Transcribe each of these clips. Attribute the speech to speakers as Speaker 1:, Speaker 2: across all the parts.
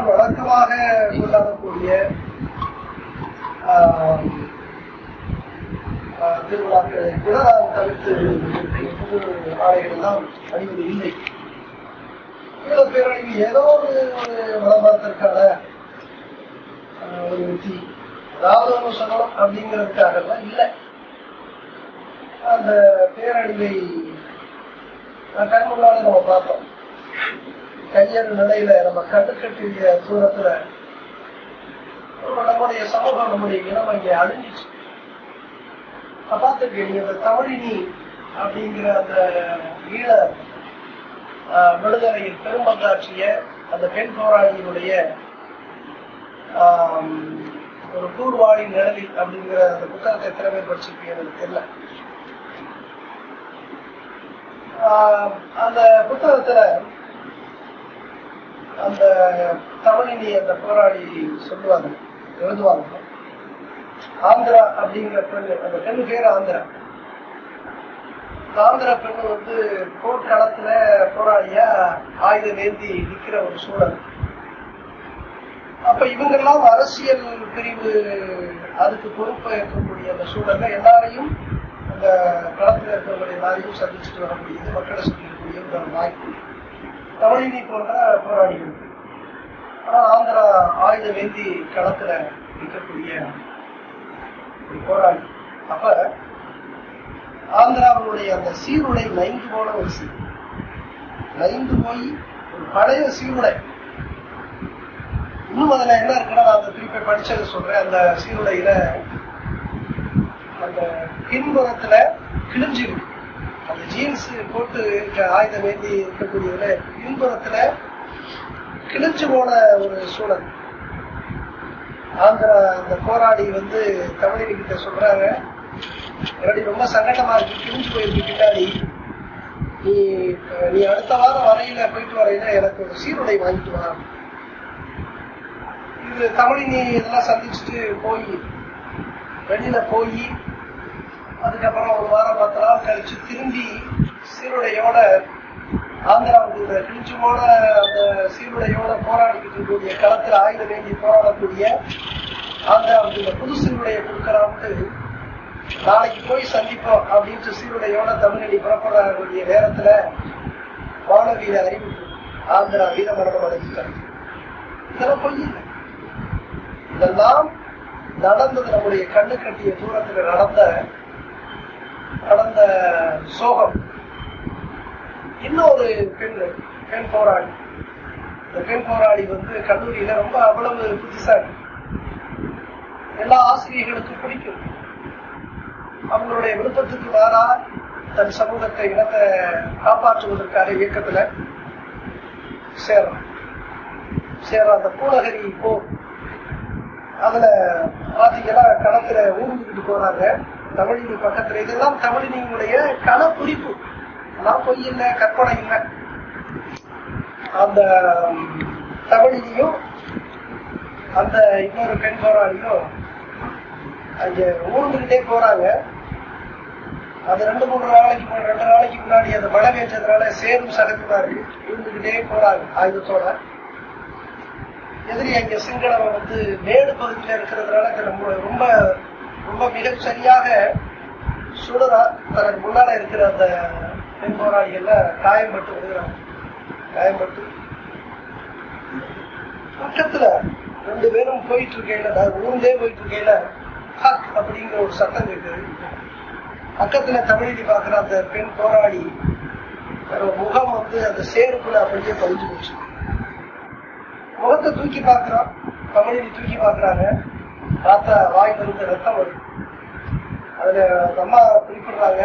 Speaker 1: வழக்கமாக கொண்டாடக்கூடிய ஆஹ், திருவிழாக்களை கூட நாம் தவிர்த்து புது ஆடைகள் எல்லாம் அணிவது இல்லை. பேரழிவு ஏதோ ஒரு ஒரு விளம்பரத்திற்கான ஒரு வெற்றி. அதாவது ஒன்று சொல்லணும் அப்படிங்கிறதுக்காகலாம் இல்லை. அந்த பேரழிவை ஆஹ், கண் நம்ம பார்த்தோம் கையறு நிலையில நம்ம கட்டுக்கட்டிய தூரத்துல நம்முடைய சமூகம் நம்முடைய இனம் அங்கே அழிஞ்சிச்சு. பார்த்துருக்கீங்க இந்த நீங்க அந்த தமிழினி அப்படிங்கிற அந்த ஈழ ஆஹ், விடுதலையில் பெரும்பங்காற்றிய அந்த பெண் போராளியினுடைய ஒரு கூர்வாளி நிழலில் அப்படிங்கிற அந்த புத்தகத்தை திறமை பேர் படிச்சிருப்பீங்க எனக்கு தெரியல. ஆஹ், அந்த புத்தகத்துல அந்த தமிழினி அந்த போராளி சொல்லுவாங்க எழுதுவாங்க. ஆந்திரா அப்படிங்கிற பெண்ணு அந்த பெண்ணு பேர் ஆந்திரா. ஆந்திர ஆந்திரா பெண்ணு வந்து போர்க்களத்துல போராளியா ஆயுதம் ஏந்தி நிக்கிற ஒரு சூழல். அப்ப இவங்கெல்லாம் அரசியல் பிரிவு அதுக்கு பொறுப்பேற்கக்கூடிய அந்த சூழல்ல எல்லாரையும் அந்த களத்துல இருக்கக்கூடிய எல்லாரையும் சந்திச்சுட்டு வர முடியுது மக்களை சந்திக்கக்கூடிய ஒரு வாய்ப்பு. தமிழினி போன்ற போராளிகள் ஆனால் ஆந்திரா ஆயுதம் ஏந்தி களத்துல இருக்கக்கூடிய ஒரு போராளி. அப்ப ஆந்திராவுடைய அந்த சீருடை நைந்து போன ஒரு சீர் நைந்து போய் ஒரு பழைய சீருடை. இன்னும் அதுல என்ன இருக்குன்னா நான் அந்த திருப்பி படிச்சதை சொல்றேன். அந்த சீருடையில அந்த பின்புறத்துல கிழிஞ்சிருக்கு. அந்த ஜீன்ஸ் போட்டு இருக்க ஆயுதம் ஏந்தி இருக்கக்கூடியதுல பின்புறத்துல கிழிஞ்சு போன ஒரு சூழல். ஆந்திரா அந்த போராடி வந்து தமிழக கிட்ட சொல்றாங்க எனக்கு ரொம்ப சங்கடமா இருக்கு கிழிஞ்சு போயிருக்கு பின்னாடி. நீ நீ அடுத்த வாரம் வரையில போயிட்டு வரையில எனக்கு ஒரு சீருடை வாங்கிட்டு வா. இது தமிழினி இதெல்லாம் சந்திச்சுட்டு போய் வெளியில போய் அதுக்கப்புறம் ஒரு வாரம் பத்து நாள் கழிச்சு திரும்பி சீருடையோட ஆந்திராவுக்கு கிழிச்சுமோட அந்த சீருடையோட போராடிக்கிட்டு இருக்கக்கூடிய களத்தில் ஆயுத வேண்டி போராடக்கூடிய ஆந்திராவுக்கு இந்த புது சீருடையை கொடுக்கறான்ட்டு நாளைக்கு போய் சந்திப்போம் அப்படின்ட்டு சீருடையோட தமிழனி புறப்படக்கூடிய நேரத்துல வானவீர அறிவிப்பு. ஆந்திரா வீரமரணம் அடைஞ்சிட்டாங்க இதெல்லாம் பொய் இல்லை. இதெல்லாம் நடந்தது நம்முடைய கண்ணு கட்டிய தூரத்துல நடந்த நடந்த சோகம். இன்னொரு பெண் பெண் போராளி. இந்த பெண் போராளி வந்து கல்லூரியில ரொம்ப அவ்வளவு புத்திசாலி எல்லா ஆசிரியர்களுக்கும் பிடிக்கும். அவங்களுடைய விருப்பத்துக்கு மாறா தன் சமூகத்தை இனத்தை காப்பாற்றுவதற்கான இயக்கத்துல சேரும் சேர அந்த பூலகரி போர் அதுல பாத்தீங்கன்னா களத்துல ஊர்ந்துக்கிட்டு போறாங்க. தமிழினி பக்கத்துல இதெல்லாம் தமிழினியுடைய கள குறிப்பு அதெல்லாம் பொய் இல்லை கற்பனை இல்லை. அந்த தமிழினியும் அந்த இன்னொரு பெண் போராளியும் அங்க ஊர்ந்துகிட்டே போறாங்க. அது ரெண்டு மூணு நாளைக்கு முன்ன- ரெண்டு நாளைக்கு முன்னாடி அந்த மழை பெஞ்சதுனால சேரும் சகதிமா இருந்துகிட்டே போறாங்க ஆயுதத்தோட. எதிரி அங்க சிங்களவன் வந்து மேடு பகுதியில இருக்கிறதுனால அது ரொம்ப ரொம்ப ரொம்ப மிகச் சரியாக சுடரா தனக்கு முன்னால இருக்கிற அந்த பெண் போராளிகள்ல காயம்பட்டு விடுகிறாங்க காயம்பட்டு. பக்கத்துல ரெண்டு பேரும் போயிட்டு இருக்கையில நான் ஊர்ந்தே போயிட்டு இருக்கையில ஹக் அப்படிங்கிற ஒரு சத்தம் கேட்குது பக்கத்துல தமிழினி பாக்குற அந்த பெண் போராளி முகம் வந்து அந்த சேருக்குள்ள அப்படியே பதிஞ்சு போச்சு. முகத்தை தூக்கி பாக்குறான் தமிழினி தூக்கி பாக்குறாங்க காத்த வாய் இருந்து ரத்தம் வருது அதுல அந்த அம்மா குறிப்பிடுறாங்க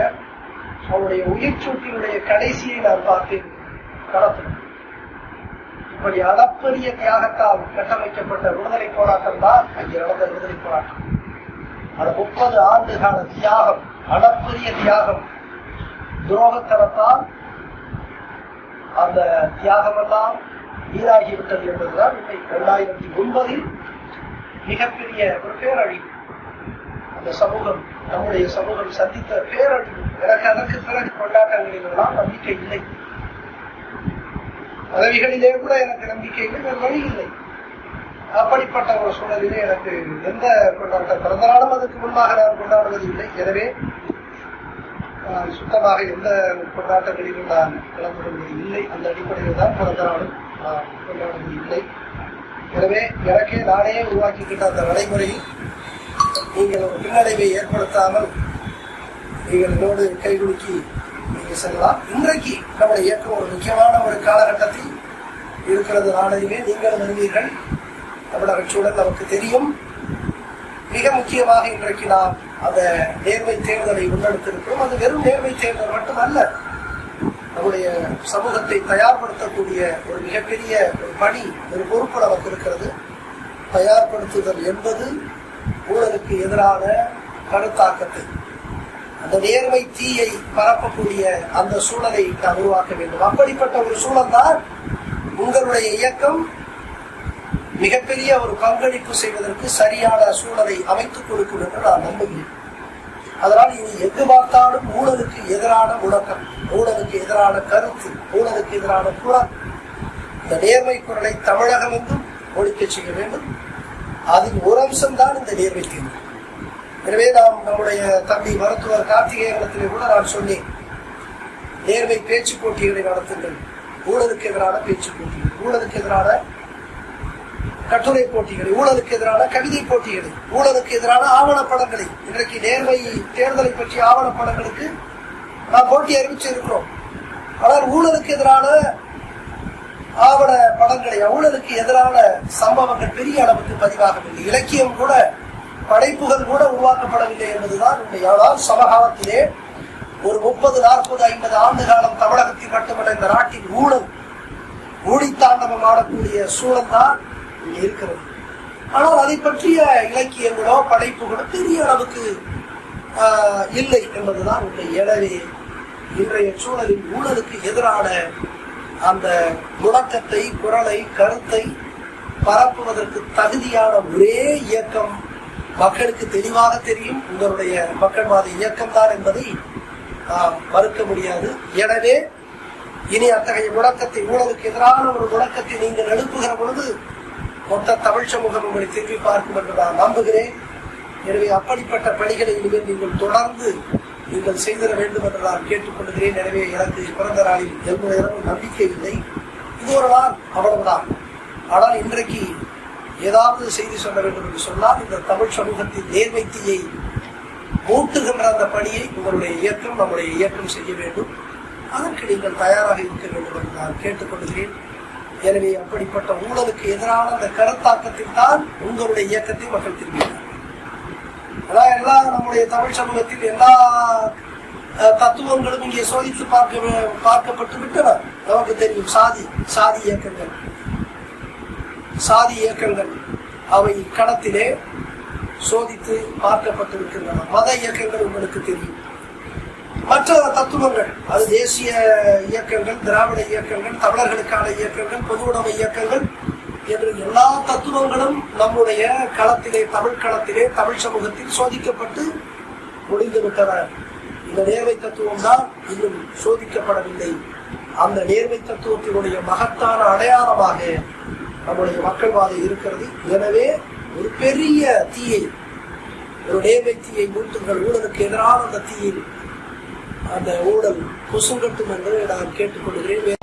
Speaker 1: அவனுடைய உயிர் சூட்டினுடைய கடைசியை நான் பார்த்தேன். களத்தில் இப்படி அளப்பரிய தியாகத்தால் கட்டமைக்கப்பட்ட விடுதலை போராட்டம் தான் அங்கே நடந்த விடுதலை போராட்டம். அது முப்பது ஆண்டு கால தியாகம் அளப்பரிய தியாகம். துரோகத்தனத்தால் அந்த தியாகமெல்லாம் வீணாகிவிட்டது என்பதுதான் இன்னைக்கு இரண்டாயிரத்தி ஒன்பதில் மிகப்பெரிய ஒரு பேரழிவு. அந்த சமூகம் நம்முடைய சமூகம் சந்தித்த பேரழிவு. எனக்கு அதற்கு பிறகு கொண்டாட்டங்களில் எல்லாம் நம்பிக்கை இல்லை. பதவிகளிலே கூட எனக்கு நம்பிக்கை இல்லை வேறு வழி இல்லை. அப்படிப்பட்ட ஒரு சூழலிலே எனக்கு எந்த கொண்டாட்ட பிறந்த நாளும் அதுக்கு முன்பாக நான் கொண்டாடுவது இல்லை. எனவே சுத்தமாக எந்த கொண்டாட்டங்களிலும் நான் கலந்து கொள்வது இல்லை. அந்த அடிப்படையில் தான் பிறந்த நாளும் நான் கொண்டாடுவது இல்லை. எனவே எனக்கே நானே உருவாக்கிக்கிட்ட அந்த நடைமுறையில் நீங்கள் ஒரு பின்னடைவை ஏற்படுத்தாமல் நீங்கள் என்னோடு கைகுலுக்கி நீங்கள் செல்லலாம். இன்றைக்கு நம்முடைய இயக்கம் ஒரு முக்கியமான ஒரு காலகட்டத்தில் இருக்கிறது நாளையுமே நீங்கள் வருவீர்கள் தமிழக சூழல் நமக்கு தெரியும். மிக முக்கியமாக இன்றைக்கு நாம் அந்த நேர்மை தேர்தலை முன்னெடுத்திருக்கிறோம். அது வெறும் நேர்மை தேர்தல் மட்டுமல்ல நம்முடைய சமூகத்தை தயார்படுத்தக்கூடிய ஒரு மிகப்பெரிய ஒரு பணி ஒரு பொறுப்பு நமக்கு இருக்கிறது. தயார்படுத்துதல் என்பது ஊழலுக்கு எதிரான கருத்தாக்கத்தை அந்த நேர்மை தீயை பரப்பக்கூடிய அந்த சூழலை நாம் உருவாக்க வேண்டும். அப்படிப்பட்ட ஒரு சூழல் தான் உங்களுடைய இயக்கம். மிகப்பெரிய ஒரு பங்களிப்பு செய்வதற்கு சரியான சூழலை அமைத்துக் கொடுக்கும் என்று நான் நம்புகிறேன். அதனால் இனி எங்கு பார்த்தாலும் ஊழலுக்கு எதிரான முழக்கம் ஊழலுக்கு எதிரான கருத்து ஊழலுக்கு எதிரான குரல். இந்த நேர்மை குரலை தமிழகம் என்றும் ஒழிக்க செய்ய வேண்டும். அதில் ஒரு அம்சம்தான் இந்த நேர்மை தீர்வு. எனவே நாம் நம்முடைய தம்பி மருத்துவர் கார்த்திகேயனத்திலே கூட நான் சொன்னேன் நேர்மை பேச்சு போட்டிகளை நடத்துங்கள் ஊழலுக்கு எதிரான பேச்சு போட்டிகள் ஊழலுக்கு எதிரான கட்டுரை போட்டிகளை ஊழலுக்கு எதிரான கவிதை போட்டிகளை ஊழலுக்கு எதிரான ஆவணப்படங்களை. இன்றைக்கு நேர்மை தேர்தலை பற்றிய ஆவணப்படங்களுக்கு நாம் போட்டி அறிவிச்சிருக்கிறோம். ஆனால் ஊழலுக்கு எதிரான ஆவண படங்களை ஊழலுக்கு எதிரான சம்பவங்கள் பெரிய அளவுக்கு பதிவாகவில்லை. இலக்கியம் கூட படைப்புகள் கூட உருவாக்கப்படவில்லை என்பதுதான் உண்மையானால் சமகாலத்திலே ஒரு முப்பது நாற்பது ஐம்பது ஆண்டு காலம் தமிழகத்தில் மட்டுமல்ல இந்த நாட்டின் ஊழல் ஊழித்தாண்டவம் ஆடக்கூடிய சூழல் தான் இங்கே இருக்கிறது. ஆனால் அதை பற்றிய இலக்கியங்களோ படைப்புகளோ பெரிய அளவுக்கு இல்லை என்பதுதான் உண்மை. எனவே இன்றைய சூழலில் ஊழலுக்கு எதிரான அந்த முழக்கத்தை குரலை கருத்தை பரப்புவதற்கு தகுதியான ஒரே இயக்கம் மக்களுக்கு தெளிவாக தெரியும். உங்களுடைய மக்கள்வாத இயக்கம் தான் என்பதை மறுக்க முடியாது. எனவே இனி அத்தகைய முழக்கத்தை ஊழலுக்கு எதிரான ஒரு முழக்கத்தை நீங்கள் எழுப்புகிற பொழுது மொத்த தமிழ் சமூகம் உங்களை திரும்பி பார்க்கும் என்று நான் நம்புகிறேன். எனவே அப்படிப்பட்ட பணிகளை இனிமேல் நீங்கள் தொடர்ந்து நீங்கள் செய்திட வேண்டும் என்று நான் கேட்டுக்கொள்கிறேன். எனவே எனக்கு பிறந்த நாளில் எந்த நம்பிக்கை இல்லை. இது ஒரு நாள் அவ்வளவுதான். ஆனால் இன்றைக்கு ஏதாவது செய்தி சொல்ல வேண்டும் என்று சொன்னால் இந்த தமிழ் சமூகத்தின் நேர்மைத்தியை மூட்டுகின்ற அந்த பணியை உங்களுடைய இயக்கம் நம்முடைய இயக்கம் செய்ய வேண்டும். அதற்கு நீங்கள் தயாராக இருக்க வேண்டும் என்று நான் கேட்டுக்கொள்கிறேன். எனவே அப்படிப்பட்ட ஊழலுக்கு எதிரான அந்த கருத்தாக்கத்தில் தான் உங்களுடைய இயக்கத்தை மக்கள் திரும்பினார். அதான் எல்லா நம்முடைய தமிழ் சமூகத்தில் எல்லா தத்துவங்களும் இங்கே சோதித்து பார்க்க பார்க்கப்பட்டு விட்டன. நமக்கு தெரியும் சாதி சாதி இயக்கங்கள். சாதி இயக்கங்கள் அவை களத்திலே சோதித்து பார்க்கப்பட்டிருக்கின்றன மத இயக்கங்கள் உங்களுக்கு தெரியும். மற்ற தத்துவங்கள். அது தேசிய இயக்கங்கள் திராவிட இயக்கங்கள் தமிழர்களுக்கான இயக்கங்கள் பொது உடைமை இயக்கங்கள் என்று எல்லா தத்துவங்களும் நம்முடைய களத்திலே தமிழ் களத்திலே தமிழ் சமூகத்தில் சோதிக்கப்பட்டு முடிந்து விட்டன. இந்த நேர்மை தத்துவம் தான் இன்னும் சோதிக்கப்படவில்லை. அந்த நேர்மை தத்துவத்தினுடைய மகத்தான அடையாளமாக நம்முடைய மக்கள்வாதம் இருக்கிறது. எனவே ஒரு பெரிய தீயை ஒரு நேர்மை தீயை மூட்டுங்கள். ஊழலுக்கு எதிரான அந்த தீயில் அந்த ஊழல் குசுங்கட்டும் என்று நான் கேட்டுக்கொள்கிறேன்.